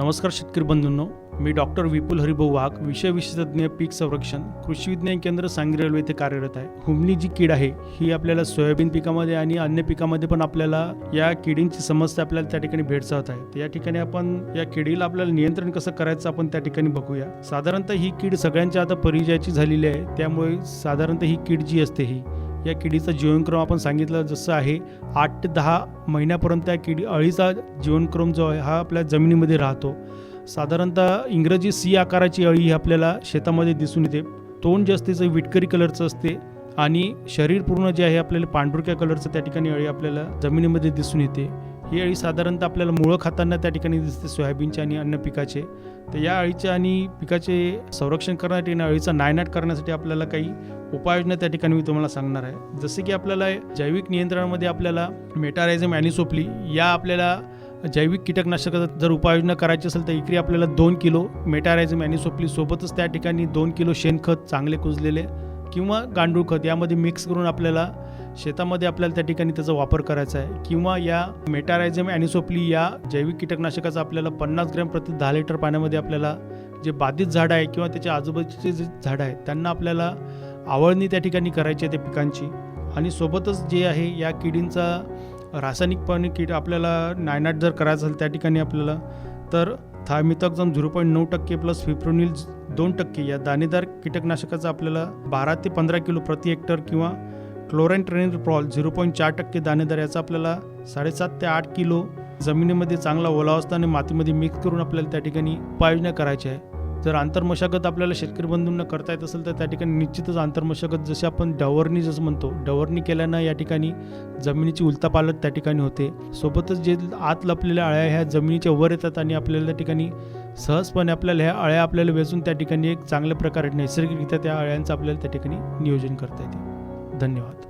नमस्कार शेतकरी बंधूंनो मी डॉक्टर विपुल हरिभाऊ वाघ विषय विशेषज्ञ पीक संरक्षण कृषी विज्ञान केंद्र सांगली रेल्वे येथे कार्यरत आहे. हुमणी जी कीड आहे ही आपल्याला सोयाबीन पिकामध्ये आणि अन्य पिकामध्ये पण आपल्याला या किडींची समस्या आपल्याला त्या ठिकाणी भेडसावत आहे. तर या ठिकाणी आपण या किडीला आपल्याला नियंत्रण कसं करायचं आपण त्या ठिकाणी बघूया. साधारणतः ही कीड सगळ्यांच्या आता परिचयाची झालेली आहे त्यामुळे साधारणतः ही कीड जी असते ही या किडीचा जीवनक्रम आपण सांगितलं जसं आहे आठ ते दहा महिन्यापर्यंत त्या किडी अळीचा जीवनक्रम जो आहे हा आपल्या जमिनीमध्ये राहतो. साधारणतः इंग्रजी सी आकाराची अळी ही आपल्याला शेतामध्ये दिसून येते. तोंड जे असते ते विटकरी कलरचं असते आणि शरीर पूर्ण जे आहे आपल्याला पांढुरक्या कलरचं त्या ठिकाणी अळी आपल्याला जमिनीमध्ये दिसून येते. ही अळी साधारणतः आपल्याला मुळं खाताना त्या ठिकाणी दिसते सोयाबीनचे आणि अन्य पिकाचे. तर या अळीचे आणि पिकाचे संरक्षण करण्यासाठी आणि अळीचा नायनाट करण्यासाठी आपल्याला काही उपाययोजना त्या ठिकाणी मी तुम्हाला सांगणार आहे. जसे की आपल्याला जैविक नियंत्रणामध्ये आपल्याला मेटारायझम ॲनिसोपली या आपल्याला जैविक कीटकनाशकाचा जर उपाययोजना करायची असेल तर इकडे आपल्याला दोन किलो मेटारायझम ॲनिसोपली सोबतच त्या ठिकाणी दोन किलो शेणखत चांगले कुजलेले किंवा गांडूळ खत यामध्ये मिक्स करून आपल्याला शेतामध्ये आपल्याला त्या ठिकाणी त्याचा वापर करायचा आहे. किंवा या मेटारायझम ॲनिसोप्ली या जैविक कीटकनाशकाचा आपल्याला पन्नास ग्रॅम प्रति दहा लिटर पाण्यामध्ये आपल्याला जे बाधित झाडं आहे किंवा त्याच्या आजूबाजूचे जे झाडं आहेत त्यांना आपल्याला आवळणी त्या ठिकाणी करायची आहे त्या पिकांची. आणि सोबतच जे आहे या किडींचा रासायनिकपणे कीड आपल्याला नायनाट जर करायचं असेल त्या ठिकाणी आपल्याला तर थायमिथॉक्झम झिरो पॉईंट नऊ टक्के प्लस फिप्रोनिल दोन टक्के या दाणेदार कीटकनाशकाचा आपल्याला बारा ते पंधरा किलो प्रति हेक्टर किंवा क्लोराईन ट्रेनिप्रॉल झिरो पॉईंट चार टक्के दाणेदार याचा आपल्याला साडेसात ते आठ किलो जमिनीमध्ये चांगला ओलावा असताना मातीमध्ये मिक्स करून आपल्याला त्या ठिकाणी उपाययोजना करायची आहे. जर आंतरमशागत आपल्याला शेतकरी बंधूंना करता येत असेल तर त्या ठिकाणी निश्चितच आंतरमशागत जशी आपण डवरणी जसं म्हणतो डवरणी केल्यानं या ठिकाणी जमिनीची उलतापालट त्या ठिकाणी होते. सोबतच जे आत लपलेल्या अळ्या ह्या जमिनीच्या वर येतात आणि आपल्याला त्या ठिकाणी सहजपणे आपल्याला ह्या अळ्या आपल्याला वेचून त्या ठिकाणी एक चांगल्या प्रकारे नैसर्गिकरित्या त्या अळ्यांचं आपल्याला त्या ठिकाणी नियोजन करता येते. धन्यवाद.